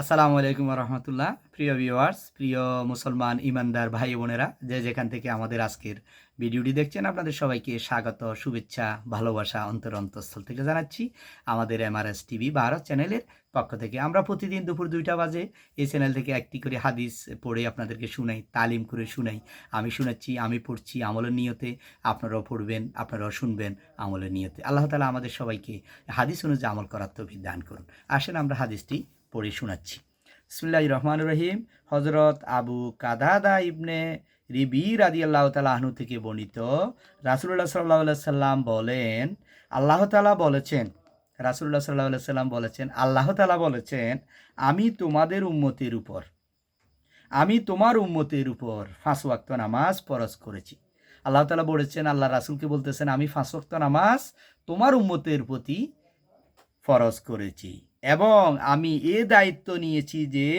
আসসালামু আলাইকুম রহমতুল্লাহ প্রিয় ভিউয়ার্স প্রিয় মুসলমান ইমানদার ভাই বোনেরা, যে যেখান থেকে আমাদের আজকের ভিডিওটি দেখছেন, আপনাদের সবাইকে স্বাগত, শুভেচ্ছা, ভালোবাসা, অন্তর অন্তঃস্থল থেকে জানাচ্ছি আমাদের এমআরএস টিভি ভারত চ্যানেলের পক্ষ থেকে। আমরা প্রতিদিন দুপুর দুইটা বাজে এই চ্যানেল থেকে একটি করে হাদিস পড়ে আপনাদেরকে শুনাই, তালিম করে শুনাই। আমি শোনাচ্ছি, আমি পড়ছি আমলের নিয়তে, আপনারাও পড়বেন, আপনারাও শুনবেন আমলের নিয়তে। আল্লাহ তালা আমাদের সবাইকে হাদিস অনুযায়ী আমল করার তৌফিক দান করুন। আসেন আমরা হাদিসটি পড়ে শোনাচ্ছি। বিসমিল্লাহ রহমান রহিম। হজরত আবু কাদাদা ইবনে রিবি রাদি আল্লাহ তালা আহনু থেকে বর্ণিত রাসুল্লাহ সাল্লাহ সাল্লাম বলেন, আল্লাহ তালা বলেছেন রাসুল্লাহ সাল্লাহ সাল্লাম বলেছেন, আল্লাহ তালা বলেছেন, আমি তোমাদের উম্মতের উপর, আমি তোমার উম্মতের উপর ফাঁস ওয়াক্ত নামাজ ফরজ করেছি। আল্লাহ তালা বলেছেন আল্লাহ রাসুলকে বলতেছেন, আমি ফাঁস ওয়াক্ত নামাজ তোমার উম্মতের প্রতি ফরজ করেছি। এবং আমি এ দায়িত্ব নিয়েছি যে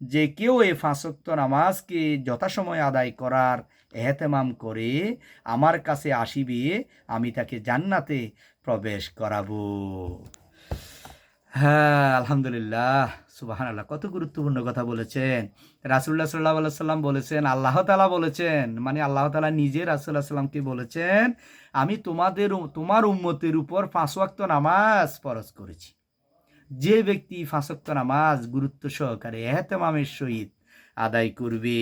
যে কেউ এ ফাঁসক্ত নামাজকে যথাসময় আদায় করার এহতেমাম করে আমার কাছে আসিবে, আমি তাকে জান্নাতে প্রবেশ করাবো। হ্যাঁ আলহামদুলিল্লাহ সুবাহান আল্লাহ কত গুরুত্বপূর্ণ কথা বলেছেন। রাসুল্লাহ সাল্লাহ সাল্লাম বলেছেন, আল্লাহ তালা বলেছেন মানে আল্লাহ তালা নিজে রাসুল্লাহ সাল্লামকে বলেছেন, আমি তোমাদের তোমার উম্মতের উপর পাঁচ ওয়াক্ত নামাজ ফরজ করেছি। যে ব্যক্তি ফাঁসক্ত নামাজ গুরুত্ব সহকারে এহতেমামের সহিত আদায় করবে।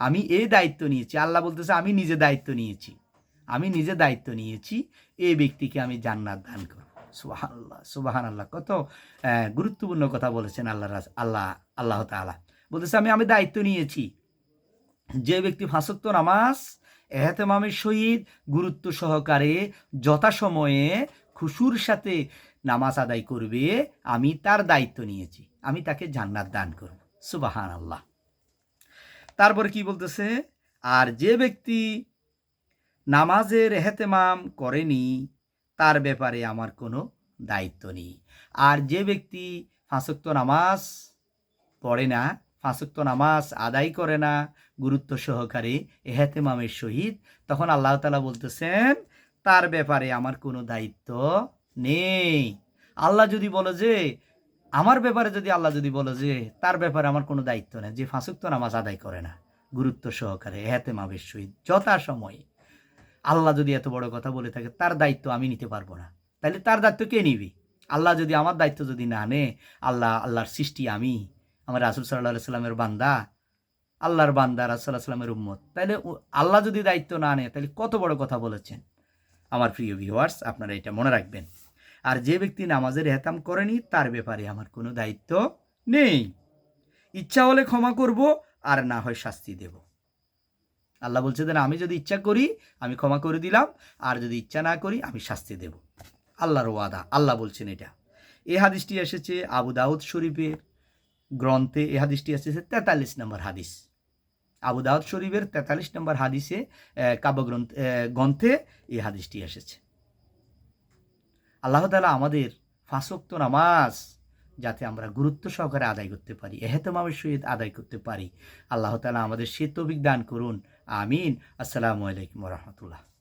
আমি এই দায়িত্ব নিয়েছি। আল্লাহ বলতেছে, আমি নিজে দায়িত্ব নিয়েছি। আমি নিজে দায়িত্ব নিয়েছি এই ব্যক্তিকে আমি জান্নাত দান করব। আল্লাহ সুবাহান আল্লাহ কত গুরুত্বপূর্ণ কথা বলেছেন আল্লাহ আল্লাহ আল্লাহ তালা বলতেছে, আমি আমি দায়িত্ব নিয়েছি। যে ব্যক্তি ফাঁসক্ত নামাজ, এহতেমামের সহিত গুরুত্ব সহকারে যথাসময়ে খুশুর সাথে নামাজ আদায় করবে, আমি তার দায়িত্ব নিয়েছি। আমি তাকে জান্নাত দান করব। সুবাহান আল্লাহ তারপর কি বলতেছে? আর যে ব্যক্তি নামাজের এহতেমাম করেনি, তার ব্যাপারে আমার কোনো দায়িত্ব নেই। আর যে ব্যক্তি ফাঁসক্ত নামাজ পড়ে না, ফাঁসক্ত নামাজ আদায় করে না, গুরুত্ব সহকারে এহেতেমামের সহিত, তখন আল্লাহ তালা বলতেছেন তার ব্যাপারে আমার কোনো দায়িত্ব নেই। আল্লাহ যদি বলে যে, আমার ব্যাপারে যদি আল্লাহ যদি বলে যে, তার ব্যাপারে আমার কোনো দায়িত্ব নেই, যে ফাঁসুক্ত নামাজ আদায় করে না, গুরুত্ব সহকারে, এহাতে মাবের সহিত যথা সময়ে আল্লাহ যদি এত বড় কথা বলে থাকে, তার দায়িত্ব আমি নিতে পারব না। তাহলে তার দায়িত্ব কে নিবি? আল্লাহ যদি আমার দায়িত্ব যদি না নে আল্লাহ, আল্লাহর সৃষ্টি আমি, আমার রাসুল সাল্লাহ সাল্লামের বান্দা, আল্লাহর বান্দা রাসুল্লাহ সাল্লামের উম্মত। তাহলে আল্লাহ যদি দায়িত্ব না নেয় তাহলে কত বড় কথা বলেছেন? আমার প্রিয় ভিউয়ার্স আপনারা এটা মনে রাখবেন। আর যে ব্যক্তি নামাজের হেতাম করেনি, তার ব্যাপারে আমার কোনো দায়িত্ব নেই। ইচ্ছা হলে ক্ষমা করব, আর না হয় শাস্তি দেব। আল্লাহ বলছে দেন আমি যদি ইচ্ছা করি, আমি ক্ষমা করে দিলাম, আর যদি ইচ্ছা না করি, আমি শাস্তি দেব। আল্লাহর ওয়াদা, আল্লাহ বলছেন এটা। এ হাদিসটি এসেছে আবু দাউদ শরীফের গ্রন্থে, এ হাদিসটি এসেছে তেতাল্লিশ নম্বর হাদিস। আবু দাউদ শরীফের তেতাল্লিশ নম্বর হাদিসে কাব্যগ্রন্থ গ্রন্থে এই হাদিসটি এসেছে। আল্লাহ তালা আমাদের ফাঁসক্ত নামাজ যাতে আমরা গুরুত্ব সহকারে আদায় করতে পারি এহেতমামের সহিত আদায় করতে পারি। আল্লাহ তালা আমাদের সে তবিক দান করুন। আমিন। আসসালামু আলাইকুম রহমতুল্লাহ।